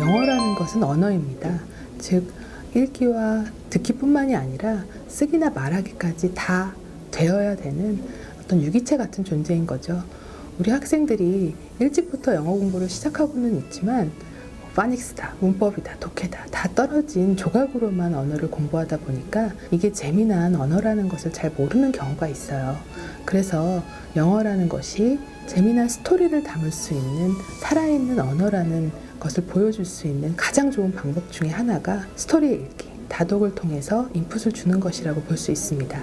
영어라는 것은 언어입니다. 즉 읽기와 듣기뿐만이 아니라 쓰기나 말하기까지 다 되어야 되는 어떤 유기체 같은 존재인 거죠. 우리 학생들이 일찍부터 영어 공부를 시작하고는 있지만 파닉스다, 문법이다, 독해다 다 떨어진 조각으로만 언어를 공부하다 보니까 이게 재미난 언어라는 것을 잘 모르는 경우가 있어요. 그래서 영어라는 것이 재미난 스토리를 담을 수 있는 살아있는 언어라는 것을 보여줄 수 있는 가장 좋은 방법 중에 하나가 스토리 읽기, 다독을 통해서 인풋을 주는 것이라고 볼 수 있습니다.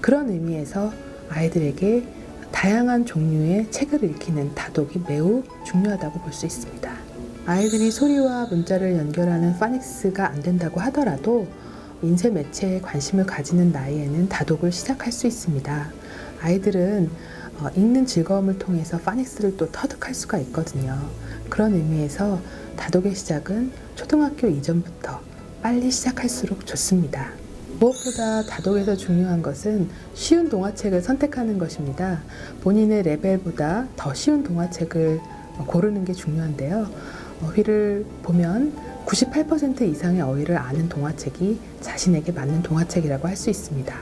그런 의미에서 아이들에게 다양한 종류의 책을 읽히는 다독이 매우 중요하다고 볼 수 있습니다. 아이들이 소리와 문자를 연결하는 파닉스가 안 된다고 하더라도 인쇄 매체에 관심을 가지는 나이에는 다독을 시작할 수 있습니다. 아이들은 어, 읽는 즐거움을 통해서 파닉스를 또 터득할 수가 있거든요. 그런 의미에서 다독의 시작은 초등학교 이전부터 빨리 시작할수록 좋습니다. 무엇보다 다독에서 중요한 것은 쉬운 동화책을 선택하는 것입니다. 본인의 레벨보다 더 쉬운 동화책을 고르는 게 중요한데요. 어휘를 보면 98% 이상의 어휘를 아는 동화책이 자신에게 맞는 동화책이라고 할 수 있습니다.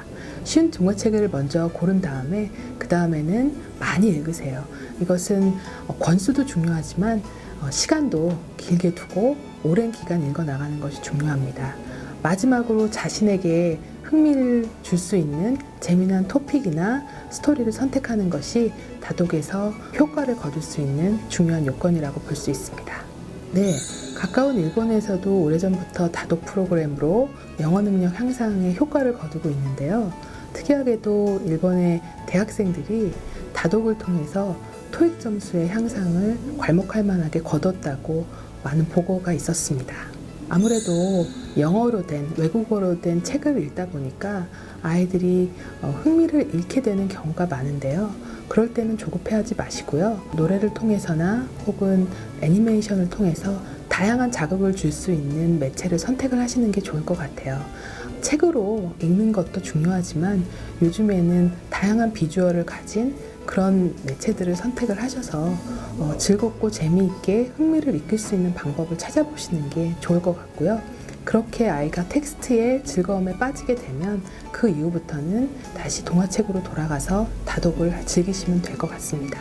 쉬운 동화책을 먼저 고른 다음에 그 다음에는 많이 읽으세요. 이것은 어, 권수도 중요하지만 어, 시간도 길게 두고 오랜 기간 읽어 나가는 것이 중요합니다. 마지막으로 자신에게 흥미를 줄 수 있는 재미난 토픽이나 스토리를 선택하는 것이 다독에서 효과를 거둘 수 있는 중요한 요건이라고 볼 수 있습니다. 네, 가까운 일본에서도 오래전부터 다독 프로그램으로 영어 능력 향상에 효과를 거두고 있는데요. 특이하게도 일본의 대학생들이 다독을 통해서 토익 점수의 향상을 괄목할 만하게 거뒀다고 많은 보고가 있었습니다. 아무래도 영어로 된 외국어로 된 책을 읽다 보니까 아이들이 어, 흥미를 잃게 되는 경우가 많은데요. 그럴 때는 조급해하지 마시고요. 노래를 통해서나 혹은 애니메이션을 통해서 다양한 자극을 줄 수 있는 매체를 선택을 하시는 게 좋을 것 같아요. 책으로 읽는 것도 중요하지만 요즘에는 다양한 비주얼을 가진 그런 매체들을 선택을 하셔서 어, 즐겁고 재미있게 흥미를 이끌 수 있는 방법을 찾아보시는 게 좋을 것 같고요. 그렇게 아이가 텍스트의 즐거움에 빠지게 되면 그 이후부터는 다시 동화책으로 돌아가서 다독을 즐기시면 될 것 같습니다.